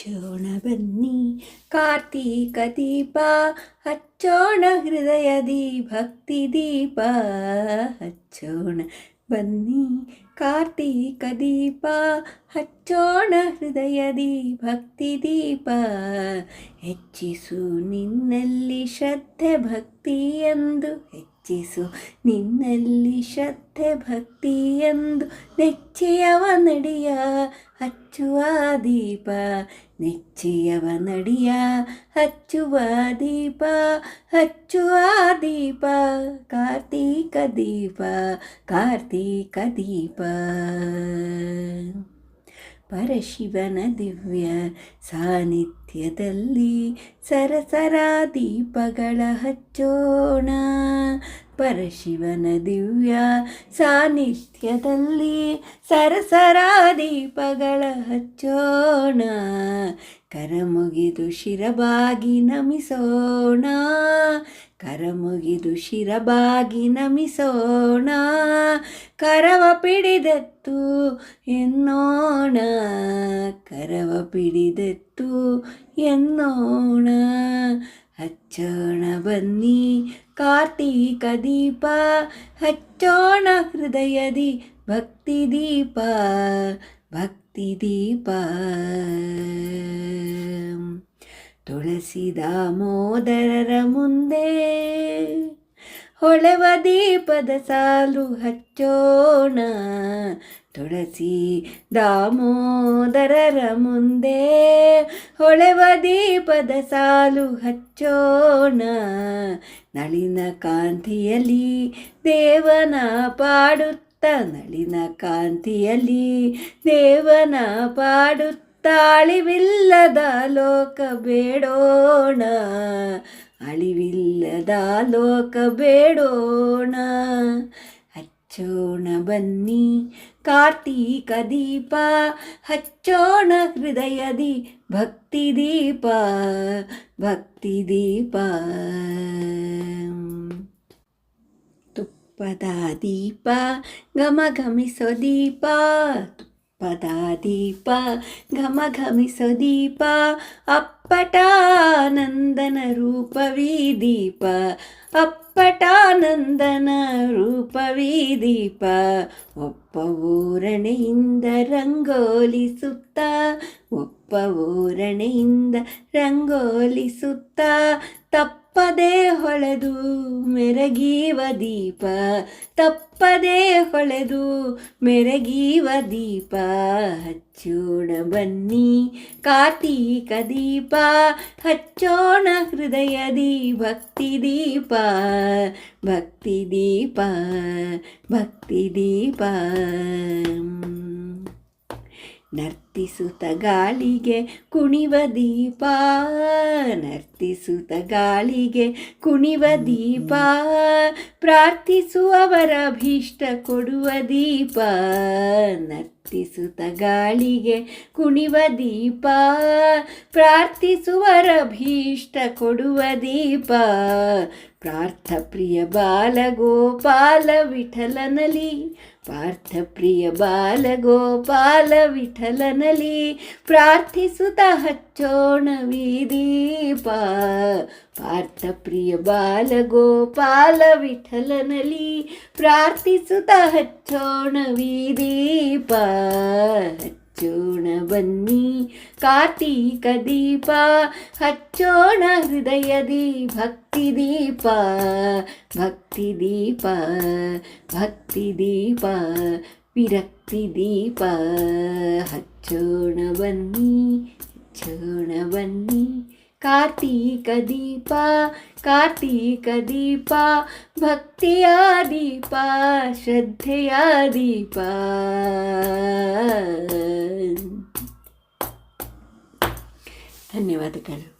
ಹಚ್ಚೋಣ ಬನ್ನಿ ಕಾರ್ತೀಕ ದೀಪ, ಹಚ್ಚೋಣ ಹೃದಯದಿ ಭಕ್ತಿ ದೀಪ, ಹಚ್ಚೋಣ ಬನ್ನಿ. ಕಾರ್ತೀಕ ದೀಪ, ಹಚ್ಚೋಣ ಹೃದಯದಿ ಭಕ್ತಿ ದೀಪ, ಹೆಚ್ಚಿಸು ನಿನ್ನಲ್ಲಿ ಶ್ರದ್ಧೆ ಭಕ್ತಿ ಎಂದು ಹೆಚ್ಚಿಸು ನಿನ್ನಲ್ಲಿ ಶ್ರದ್ಧೆ, ಭಕ್ತಿ ಎಂದು ನೆಚ್ಚೆಯವ ನಡಿಯ ಹಚ್ಚುವ ದೀಪ. ನೆಚ್ಚೆಯವ ನಡಿಯ ಹಚ್ಚುವ ದೀಪ ಹಚ್ಚುವ ದೀಪ. ಕಾರ್ತೀಕ ದೀಪ ಕಾರ್ತೀಕ ದೀಪ. ಪರಶಿವನ ದಿವ್ಯ ಸಾನ್ನಿಧ್ಯದಲ್ಲಿ ಸರಸರ ದೀಪಗಳ ಹಚ್ಚೋಣ. ಪರಶಿವನ ದಿವ್ಯ ಸಾನ್ನಿಧ್ಯದಲ್ಲಿ ಸರಸರ ದೀಪಗಳ ಹಚ್ಚೋಣ. ಕರಮುಗಿದು ಶಿರಬಾಗಿ ನಮಿಸೋಣ. ಕರಮುಗಿದು ಶಿರಬಾಗಿ ನಮಿಸೋಣ. ಕರವ ಪಿಡಿದತ್ತು ಎನ್ನೋಣ. ಕರವ ಪಿಡಿದತ್ತು ಎನ್ನೋಣ. ಹಚ್ಚೋಣ ಬನ್ನಿ ಕಾರ್ತೀಕ ದೀಪ ಹಚ್ಚೋಣ ಹೃದಯದಿ ಭಕ್ತಿ ದೀಪ ಭಕ್ತಿ ದೀಪ ತುಳಸಿ ದಾಮೋದರರ ಮುಂದೆ ಹೊಳೆವ ದೀಪದ ಸಾಲು ಹಚ್ಚೋಣ ತುಳಸಿ ದಾಮೋದರರ ಮುಂದೆ ಹೊಳೆವ ದೀಪದ ಸಾಲು ಹಚ್ಚೋಣ. ನಳಿನ ಕಾಂತಿಯಲ್ಲಿ ದೇವನ ಪಾಡುತ್ತ, ನಳಿನ ಕಾಂತಿಯಲ್ಲಿ ದೇವನ ಪಾಡುತ್ತಾಳಿವಿಲ್ಲದ ಲೋಕ ಬೇಡೋಣ. ಅಳಿವಿಲ್ಲದ ಲೋಕ ಬೇಡೋಣ. ಹಚ್ಚೋಣ ಬನ್ನಿ ಕಾರ್ತೀಕ ದೀಪ ಹಚ್ಚೋಣ ಹೃದಯದಿ ಭಕ್ತಿ ದೀಪ ಭಕ್ತಿ ದೀಪ ತುಪ್ಪದ ದೀಪ ಘಮ ಘಮಿಸೋ ದೀಪ ತುಪ್ಪದ ದೀಪ ಘಮ ಘಮಿಸೋ ದೀಪ, ಅಪ್ಪಟಾನಂದನ ರೂಪವೀ ದೀಪ, ಅಪ್ಪಟಾನಂದನ ರೂಪವೀ ದೀಪ, ಒಪ್ಪ ಊರಣೆಯಿಂದ ರಂಗೋಲಿಸುತ್ತ, ಒಪ್ಪ ಊರಣೆಯಿಂದ ರಂಗೋಲಿಸುತ್ತ ತಪ್ಪದೇ ಹೊಳೆದು ಮೆರಗೀವ ದೀಪ, ತಪ್ಪದೇ ಹೊಳೆದು ಮೆರಗೀವ ದೀಪ. ಹಚ್ಚೋಣ ಬನ್ನಿ ಕಾರ್ತೀಕ ದೀಪ, ಹಚ್ಚೋಣ ಹೃದಯದಿ ಭಕ್ತಿ ದೀಪ ಭಕ್ತಿ ದೀಪ ಭಕ್ತಿ ದೀಪ. ನರ್ತಿಸುತ್ತ ಗಾಳಿಗೆ ಕುಣಿವ ದೀಪ, ನರ್ತಿಸುತ್ತ ಗಾಳಿಗೆ ಕುಣಿವ ದೀಪ, ಪ್ರಾರ್ಥಿಸುವವರ ಭೀಷ್ಟ ಕೊಡುವ ದೀಪ, ನರ್ತಿಸುತ್ತ ಗಾಳಿಗೆ ಕುಣಿವ ದೀಪ, ಪ್ರಾರ್ಥಿಸುವರ ಭೀಷ್ಟ ಕೊಡುವ ದೀಪ ಪ್ರಾರ್ಥ ಪ್ರಿಯ ಬಾಲ ಗೋಪಾಲ ವಿಠಲನಲಿ ಪಾರ್ಥ ಪ್ರಿಯ ಬಾಲ ವಿಠಲನಲಿ ಪ್ರಾರ್ಥಿಸುತ್ತ ಹಚ್ಚೋಣ ದೀಪ ಪಾರ್ಥ ಪ್ರಿಯ ಬಾಲ ಗೋಪಾಲ ವಿಠಲನಲಿ ಪ್ರಾರ್ಥಿಸುತ್ತ ಹಚ್ಚೋಣ ದೀಪ ಹಚ್ಚೋಣ ಬನ್ನಿ ಕಾರ್ತೀಕ ದೀಪ. ಹಚ್ಚೋಣ ಹೃದಯದಿ ಭಕ್ತಿ ದೀಪ. ಭಕ್ತಿ ದೀಪ ಭಕ್ತಿ ದೀಪ. ವಿರಕ್ತಿ ದೀಪ ಹಚ್ಚೋಣ ಬನ್ನಿ ಹಚ್ಚೋಣ ಬನ್ನಿ ಕಾರ್ತೀಕ ದೀಪ ಕಾರ್ತೀಕ ದೀಪ ಭಕ್ತಿಯ ದೀಪ ಶ್ರದ್ಧೆಯ ದೀಪ ಧನ್ಯವಾದಗಳು